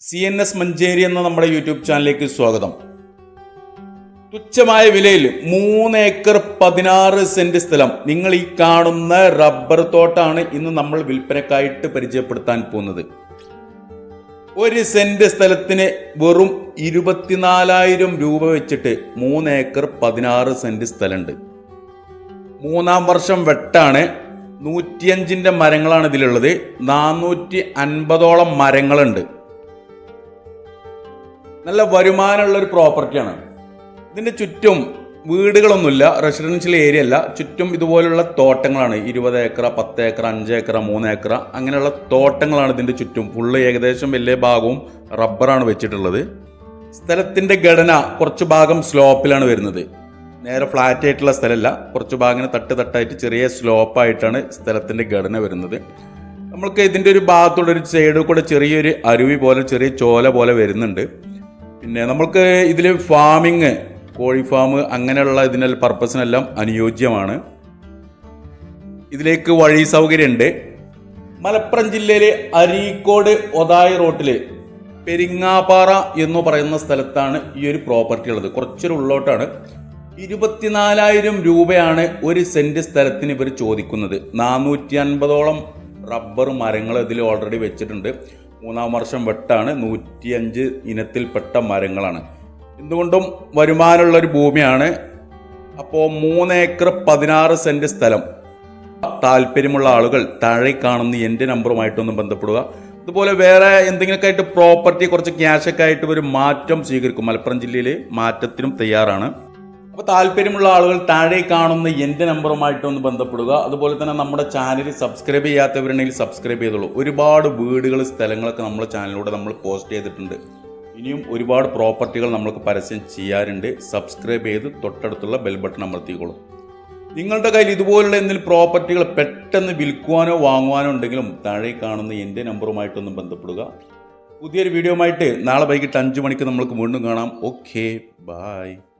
C N S Manjeri എന്ന നമ്മുടെ YouTube ചാനലിലേക്ക് സ്വാഗതം. തുച്ഛമായ വിലയിൽ മൂന്ന് ഏക്കർ പതിനാറ് സെന്റ് സ്ഥലം. നിങ്ങൾ ഈ കാണുന്ന റബ്ബർ തോട്ടാണ് ഇന്ന് നമ്മൾ വിൽപ്പനക്കായിട്ട് പരിചയപ്പെടുത്താൻ പോകുന്നത്. ഒരു സെന്റ് സ്ഥലത്തിന് വെറും ഇരുപത്തിനാലായിരം രൂപ വെച്ചിട്ട് മൂന്ന് ഏക്കർ പതിനാറ് സെന്റ് സ്ഥലമുണ്ട്. മൂന്നാം വർഷം വെട്ടാണ് നൂറ്റിയഞ്ചിന്റെ മരങ്ങളാണ് ഇതിലുള്ളത്. നാനൂറ്റി അൻപതോളം മരങ്ങളുണ്ട്. നല്ല വരുമാനമുള്ള ഒരു പ്രോപ്പർട്ടിയാണ്. ഇതിന്റെ ചുറ്റും വീടുകളൊന്നുമില്ല റെസിഡൻഷ്യൽ ഏരിയ അല്ല. ചുറ്റും ഇതുപോലുള്ള തോട്ടങ്ങളാണ്. ഇരുപത് ഏക്കർ പത്ത് ഏക്കർ അഞ്ച് ഏക്കർ മൂന്ന് ഏക്കർ അങ്ങനെയുള്ള തോട്ടങ്ങളാണ് ഇതിന്റെ ചുറ്റും. ഫുള്ള് ഏകദേശം വലിയ ഭാഗവും റബ്ബറാണ് വെച്ചിട്ടുള്ളത്. സ്ഥലത്തിന്റെ ഘടന കുറച്ച് ഭാഗം സ്ലോപ്പിലാണ് വരുന്നത്. നേരെ ഫ്ലാറ്റ് ആയിട്ടുള്ള സ്ഥലമല്ല കുറച്ച് ഭാഗം തട്ട് തട്ടായിട്ട് ചെറിയ സ്ലോപ്പായിട്ടാണ് സ്ഥലത്തിന്റെ ഘടന വരുന്നത്. നമ്മൾക്ക് ഇതിന്റെ ഒരു ഭാഗത്തൂടെ ഒരു സൈഡിൽ കൂടെ ചെറിയൊരു അരുവി പോലെ ചെറിയ ചോല പോലെ വരുന്നുണ്ട്. പിന്നെ നമ്മൾക്ക് ഇതിൽ ഫാമിങ് കോഴി ഫാം അങ്ങനെയുള്ള ഇതിനെ പർപ്പസിനെല്ലാം അനുയോജ്യമാണ്. ഇതിലേക്ക് വഴി സൗകര്യമുണ്ട് മലപ്പുറം ജില്ലയിലെ അരീക്കോട് ഒതായി റോട്ടിൽ പെരിങ്ങാപ്പാറ എന്ന് പറയുന്ന സ്ഥലത്താണ് ഈ ഒരു പ്രോപ്പർട്ടി ഉള്ളത്. കുറച്ചൊരു ഉള്ളോട്ടാണ്. ഇരുപത്തിനാലായിരം രൂപയാണ് ഒരു സെന്റ് സ്ഥലത്തിന് ഇവർ ചോദിക്കുന്നത്. നാനൂറ്റി അൻപതോളം റബ്ബർ മരങ്ങൾ ഇതിൽ ഓൾറെഡി വെച്ചിട്ടുണ്ട്. മൂന്നാം വർഷം വെട്ടാണ് നൂറ്റിയഞ്ച് ഇനത്തിൽപ്പെട്ട മരങ്ങളാണ്. എന്തുകൊണ്ടും വരുമാനമുള്ള ഒരു ഭൂമിയാണ്. അപ്പോൾ മൂന്ന് ഏക്കർ പതിനാറ് സെന്റ് സ്ഥലം. താല്പര്യമുള്ള ആളുകൾ താഴെ കാണുന്ന എന്റെ നമ്പറുമായിട്ടൊന്നും ബന്ധപ്പെടുക. അതുപോലെ വേറെ എന്തെങ്കിലുമൊക്കെ ആയിട്ട് പ്രോപ്പർട്ടി കുറച്ച് ക്യാഷൊക്കെ ആയിട്ട് ഒരു മാറ്റം സ്വീകരിക്കും. മലപ്പുറം ജില്ലയിൽ മാറ്റത്തിനും തയ്യാറാണ്. അപ്പോൾ താല്പര്യമുള്ള ആളുകൾ താഴെ കാണുന്ന എന്റെ നമ്പറുമായിട്ട് ഒന്ന് ബന്ധപ്പെടുക. അതുപോലെ തന്നെ നമ്മുടെ ചാനൽ സബ്സ്ക്രൈബ് ചെയ്യാത്തവരുണ്ടെങ്കിൽ സബ്സ്ക്രൈബ് ചെയ്തോളൂ. ഒരുപാട് വീടുകൾ സ്ഥലങ്ങളൊക്കെ നമ്മുടെ ചാനലിലൂടെ നമ്മൾ പോസ്റ്റ് ചെയ്തിട്ടുണ്ട്. ഇനിയും ഒരുപാട് പ്രോപ്പർട്ടികൾ നമ്മൾക്ക് പരസ്യം ചെയ്യാറുണ്ട്. സബ്സ്ക്രൈബ് ചെയ്ത് തൊട്ടടുത്തുള്ള ബെൽ ബട്ടൺ അമർത്തിക്കോളൂ. നിങ്ങളുടെ കയ്യിൽ ഇതുപോലുള്ള എന്തെങ്കിലും പ്രോപ്പർട്ടികൾ പെട്ടെന്ന് വിൽക്കുവാനോ വാങ്ങുവാനോ ഉണ്ടെങ്കിലും താഴെ കാണുന്ന എന്റെ നമ്പറുമായിട്ടൊന്ന് ബന്ധപ്പെടുക. പുതിയൊരു വീഡിയോ ആയിട്ട് നാളെ വൈകിട്ട് അഞ്ച് മണിക്ക് നമ്മൾക്ക് വീണ്ടും കാണാം. Okay bye